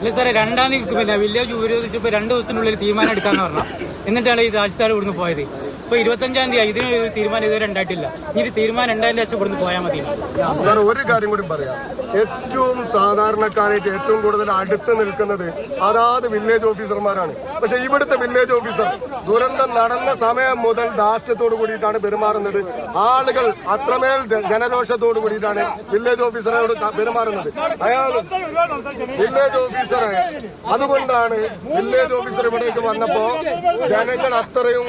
ഇല്ല സാറേ രണ്ടാം തീയതി പിന്നെ വില്ലേജ് ഉപരോധിച്ചപ്പോൾ രണ്ട് ദിവസത്തിനുള്ളിൽ തീരുമാനം എടുക്കാന്ന് പറഞ്ഞു. എന്നിട്ടാണ് ഈ രാജ്യത്താട് ഇവിടുന്ന് പോയത്. ഇപ്പൊ ഇരുപത്തഞ്ചാം തീയതി ഇതിന് തീരുമാനം ഇതുവരെ ഉണ്ടായിട്ടില്ല. ഇനി ഒരു തീരുമാനം ഉണ്ടായതിന്റെ വെച്ചാൽ ഇവിടുന്ന് പോയാൽ മതി. സാർ ഒരു കാര്യം കൂടി പറയാം. ഏറ്റവും സാധാരണക്കാരായിട്ട് ഏറ്റവും കൂടുതൽ അടുത്ത് നിൽക്കുന്നത് അതാത് വില്ലേജ് ഓഫീസർമാരാണ് പക്ഷെ ഇവിടുത്തെ വില്ലേജ് ഓഫീസർ ദുരന്തം നടന്ന സമയം മുതൽ ധാർഷ്ട്യത്തോട് കൂടിയിട്ടാണ് പെരുമാറുന്നത്. ആളുകൾ അത്രമേൽ ജനരോഷത്തോട് കൂടിയിട്ടാണ് വില്ലേജ് ഓഫീസറോട് പെരുമാറുന്നത്. അയാൾ വില്ലേജ് ഓഫീസറെ അതുകൊണ്ടാണ് വില്ലേജ് ഓഫീസർ ഇവിടേക്ക് വന്നപ്പോ ജനങ്ങൾ അത്രയും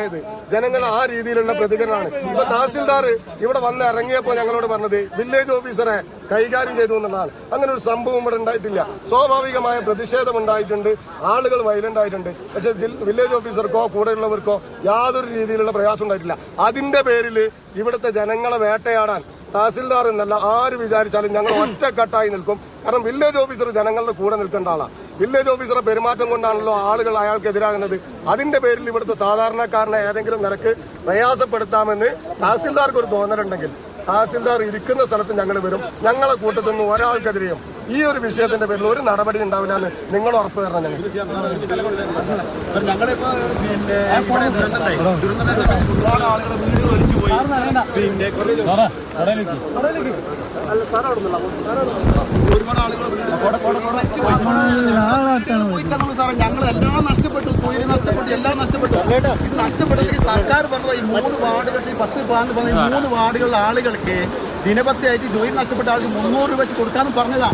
പ്രയാസത്തിലായത് ജനങ്ങൾ ആ രീതിയിലുള്ള പ്രതികരണമാണ്. ഇപ്പൊ തഹസിൽദാർ ഇവിടെ വന്ന് ഇറങ്ങിയപ്പോൾ ഞങ്ങളോട് പറഞ്ഞത് വില്ലേജ് ഓഫീസറെ കൈകാര്യം ചെയ്തു എന്നുള്ളതാണ്. അങ്ങനെ ഒരു സംഭവം ഇവിടെ ഉണ്ടായിട്ടില്ല. സ്വാഭാവികമായ പ്രതിഷേധം ഉണ്ടായിട്ടുണ്ട്. ആളുകൾ വയലന്റ് ആയിട്ടുണ്ട്. പക്ഷെ വില്ലേജ് ഓഫീസർക്കോ കൂടെയുള്ളവർക്കോ യാതൊരു രീതിയിലുള്ള പ്രയാസം ഉണ്ടായിട്ടില്ല. അതിന്റെ പേരിൽ ഇവിടുത്തെ ജനങ്ങളെ വേട്ടയാടാൻ തഹസിൽദാർ എന്നല്ല ആര് വിചാരിച്ചാലും ഞങ്ങൾ ഒറ്റക്കെട്ടായി നിൽക്കും. കാരണം വില്ലേജ് ഓഫീസർ ജനങ്ങളുടെ കൂടെ നിൽക്കേണ്ട ആളാണ് വില്ലേജ് ഓഫീസറെ പെരുമാറ്റം കൊണ്ടാണല്ലോ ആളുകൾ അയാൾക്ക് എതിരാകുന്നത്. അതിന്റെ പേരിൽ ഇവിടുത്തെ സാധാരണക്കാരനെ ഏതെങ്കിലും നിരക്ക് പ്രയാസപ്പെടുത്താമെന്ന് തഹസിൽദാർക്ക് ഒരു തോന്നലുണ്ടെങ്കിൽ തഹസിൽദാർ ഇരിക്കുന്ന സ്ഥലത്ത് ഞങ്ങൾ വരും. ഞങ്ങളെ കൂട്ടത്തുനിന്ന് ഒരാൾക്കെതിരെയും ഈ ഒരു വിഷയത്തിന്റെ പേരിൽ ഒരു നടപടി ഉണ്ടാവില്ല എന്ന് നിങ്ങൾ ഉറപ്പ് തരണം ഞങ്ങളിപ്പോ പിന്നെ ഒരുപാട് ആളുകൾ വീട് വലിച്ചു പോയി പിന്നെ ഒരുപാട് ആളുകൾ സാറേ ഞങ്ങൾ എല്ലാം നഷ്ടപ്പെട്ടു തൊഴിൽ നഷ്ടപ്പെട്ടു എല്ലാം നഷ്ടപ്പെട്ടു ഇത് നഷ്ടപ്പെട്ടത് സർക്കാർ പറഞ്ഞ ഈ മൂന്ന് വാർഡുകൾ ഈ പത്ത് പാണ്ട് പറഞ്ഞ ഈ മൂന്ന് വാർഡുകളിലെ ആളുകൾക്ക് ദിനപത്തിയായിട്ട് ജോലി നഷ്ടപ്പെട്ട ആൾക്ക് മുന്നൂറ് രൂപ വെച്ച് കൊടുക്കാന്ന് പറഞ്ഞതാ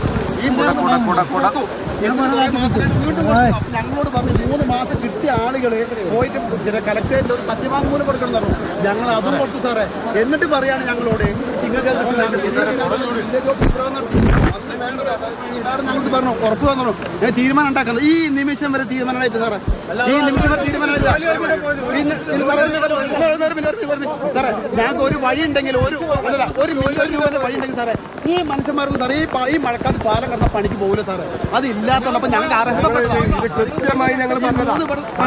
ഞങ്ങളോട് പറഞ്ഞു മൂന്ന് മാസം കിട്ടിയ ആളുകൾ പോയിട്ട് പിന്നെ കലക്ടറേറ്റിൽ ഒരു സത്യവാങ്മൂലം കൊടുക്കണം എന്ന് പറഞ്ഞു. ഞങ്ങൾ അതും കൊടുത്തു സാറേ. എന്നിട്ട് പറയാണ് ഞങ്ങളോട് നിങ്ങൾക്ക് ഞങ്ങൾക്ക് പറഞ്ഞു. ഉറപ്പ് തന്നു ഞാൻ തീരുമാനം ഉണ്ടാക്കുന്നത് ഈ നിമിഷം വരെ തീരുമാനമായിട്ട് സാറേ. ഈ നിമിഷം വരെ തീരുമാനമില്ല സാറേ ഞങ്ങൾക്ക് ഒരു വഴി ഉണ്ടെങ്കിൽ ഒരു അല്ലല്ല ഒരു മില്യൺ രൂപയുടെ വഴി ഉണ്ടെങ്കിൽ സാറേ ഈ മനുഷ്യന്മാർക്ക് സാറേ ഈ പ- ഈ മഴക്കാലത്ത് പാലം കണ്ട പണിക്ക് പോകില്ല സാറേ. അത് ഇല്ലാത്തപ്പോൾ ഞങ്ങൾക്ക് അർഹതപ്പെട്ടതാണ്. ഇത് കൃത്യമായി ഞങ്ങൾ പറഞ്ഞതാ.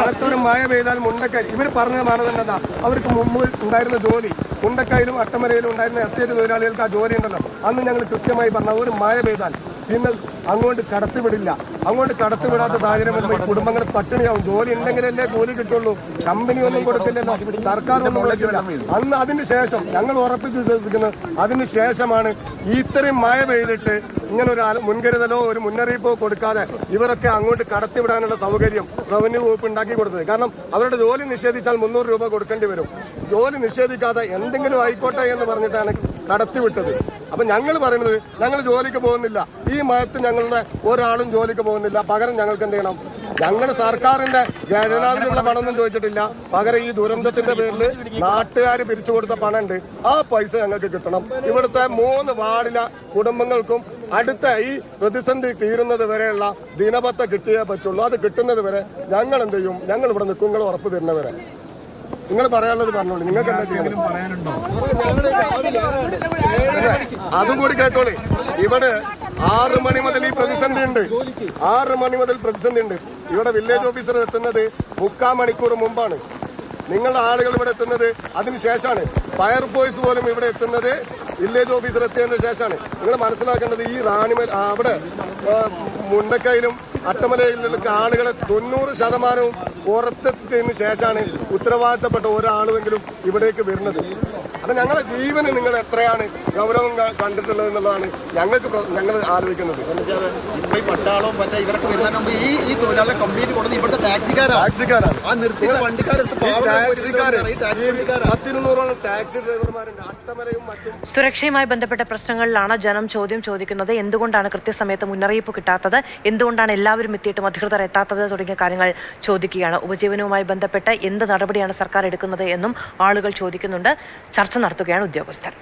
അടുത്തൊരു മഴ പെയ്താൽ മുണ്ടക്കായി ഇവർ പറഞ്ഞ മാനദണ്ഡം എന്താ അവർക്ക് മുമ്പ് ഉണ്ടായിരുന്ന ജോലി. മുണ്ടക്കായിലും അട്ടമരയിലും ഉണ്ടായിരുന്ന എസ്റ്റേറ്റ് തൊഴിലാളികൾക്ക് ആ ജോലി ഉണ്ടല്ലോ. അന്ന് ഞങ്ങൾ കൃത്യമായി പറഞ്ഞ ഒരു മഴ പെയ്താൽ. പിന്നെ അങ്ങോട്ട് കടത്തിവിടില്ല. അങ്ങോട്ട് കടത്തിവിടാത്ത സാഹചര്യം വരുമ്പോൾ ഈ കുടുംബങ്ങൾ പട്ടിണിയാവും. ജോലി ഉണ്ടെങ്കിലല്ലേ കൂലി കിട്ടുള്ളൂ. കമ്പനി ഒന്നും കൊടുക്കില്ലല്ലോ സർക്കാർ ഒന്നും കൊടുക്കില്ല അന്ന് അതിന് ശേഷം ഞങ്ങൾ ഉറപ്പിച്ച് വിശ്വസിക്കുന്നത് അതിന് ശേഷമാണ് ഇത്രയും മഴ പെയ്തിട്ട് ഇങ്ങനെ ഒരു മുൻകരുതലോ ഒരു മുന്നറിയിപ്പോ കൊടുക്കാതെ ഇവരൊക്കെ അങ്ങോട്ട് കടത്തിവിടാനുള്ള സൗകര്യം റവന്യൂ വകുപ്പ് ഉണ്ടാക്കി കൊടുത്തത്. കാരണം അവരുടെ ജോലി നിഷേധിച്ചാൽ മുന്നൂറ് രൂപ കൊടുക്കേണ്ടി വരും. ജോലി നിഷേധിക്കാതെ എന്തെങ്കിലും ആയിക്കോട്ടെ എന്ന് പറഞ്ഞിട്ടാണ് കടത്തിവിട്ടത്. അപ്പൊ ഞങ്ങൾ പറയുന്നത് ഞങ്ങൾ ജോലിക്ക് പോകുന്നില്ല. ഈ മയത്ത് ഞങ്ങളുടെ ഒരാളും ജോലിക്ക് പോകുന്നില്ല. പകരം ഞങ്ങൾക്ക് എന്ത് ചെയ്യണം? ഞങ്ങൾ സർക്കാരിന്റെ ഖജനാവിലുള്ള പണമൊന്നും ചോദിച്ചിട്ടില്ല. പകരം ഈ ദുരന്തത്തിന്റെ പേരിൽ നാട്ടുകാർ പിരിച്ചു കൊടുത്ത പണമുണ്ട്. ആ പൈസ ഞങ്ങൾക്ക് കിട്ടണം. ഇവിടുത്തെ മൂന്ന് വാർഡിലെ കുടുംബങ്ങൾക്കും അടുത്ത ഈ പ്രതിസന്ധി തീരുന്നത് വരെയുള്ള ദിനപത്ത കിട്ടിയേ പറ്റുള്ളൂ. അത് കിട്ടുന്നത് വരെ ഞങ്ങൾ എന്ത് ചെയ്യും? ഞങ്ങൾ ഇവിടെ നിൽക്കും. നിങ്ങൾ ഉറപ്പ് തരുന്നവരെ. നിങ്ങൾ പറയാനുള്ളത് പറഞ്ഞോളൂ. നിങ്ങൾക്ക് എന്താ ചെയ്യണം അതും കൂടി കേട്ടോളി. ഇവിടെ ആറ് മണി മുതൽ ഈ പ്രതിസന്ധി ഉണ്ട്. ആറ് മണി മുതൽ പ്രതിസന്ധി ഉണ്ട്. ഇവിടെ വില്ലേജ് ഓഫീസർ എത്തുന്നത് മുക്കാൽ മണിക്കൂർ മുമ്പാണ്. നിങ്ങളുടെ ആളുകൾ ഇവിടെ എത്തുന്നത് അതിനുശേഷമാണ്. ഫയർ ഫയർഫോഴ്സ് പോലും ഇവിടെ എത്തുന്നത് വില്ലേജ് ഓഫീസർ എത്തിയതിന് ശേഷമാണ്. നിങ്ങൾ മനസ്സിലാക്കേണ്ടത് ഈ റാണിമൽ അവിടെ മുണ്ടക്കയിലും അട്ടമലയിലൊക്കെ ആളുകളെ തൊണ്ണൂറ് ശതമാനവും പുറത്തെത്തിച്ചതിന് ശേഷമാണ് ഉത്തരവാദിത്തപ്പെട്ട ഒരാളുമെങ്കിലും ഇവിടേക്ക് വരുന്നത്. അപ്പം ഞങ്ങളുടെ ജീവന് നിങ്ങൾ എത്രയാണ് ഗൗരവം കണ്ടിട്ടുള്ളത് എന്നുള്ളതാണ് ഞങ്ങൾക്ക് ഞങ്ങൾ ആലോചിക്കുന്നത്. ഇപ്പൊ പട്ടാളവും മറ്റേ ഇവരൊക്കെ വരുന്നതിന് മുമ്പ് ഈ ഈ തൊഴിലാളികളെ കംപ്ലീറ്റ് കൊടുത്ത് ഇവിടുത്തെ ടാക്സിക്കാരാണ് ടാക്സിക്കാരാണ് ആ നിർത്തി വണ്ടിക്കാരെടുത്ത് പത്തിരുന്നൂറോളം ടാക്സി ഡ്രൈവർമാരുണ്ട് അട്ടമലയും മറ്റും സുരക്ഷയുമായി ബന്ധപ്പെട്ട പ്രശ്നങ്ങളിലാണ് ജനം ചോദ്യം ചോദിക്കുന്നത്? എന്തുകൊണ്ടാണ് കൃത്യസമയത്ത് മുന്നറിയിപ്പ് കിട്ടാത്തത്? എന്തുകൊണ്ടാണ് എല്ലാവരും എത്തിയിട്ടും അധികൃതർ എത്താത്തത് തുടങ്ങിയ കാര്യങ്ങൾ ചോദിക്കുകയാണ്. ഉപജീവനവുമായി ബന്ധപ്പെട്ട് എന്ത് നടപടിയാണ് സർക്കാർ എടുക്കുന്നത് എന്നും ആളുകൾ ചോദിക്കുന്നുണ്ട്. ചർച്ച നടത്തുകയാണ് ഉദ്യോഗസ്ഥർ.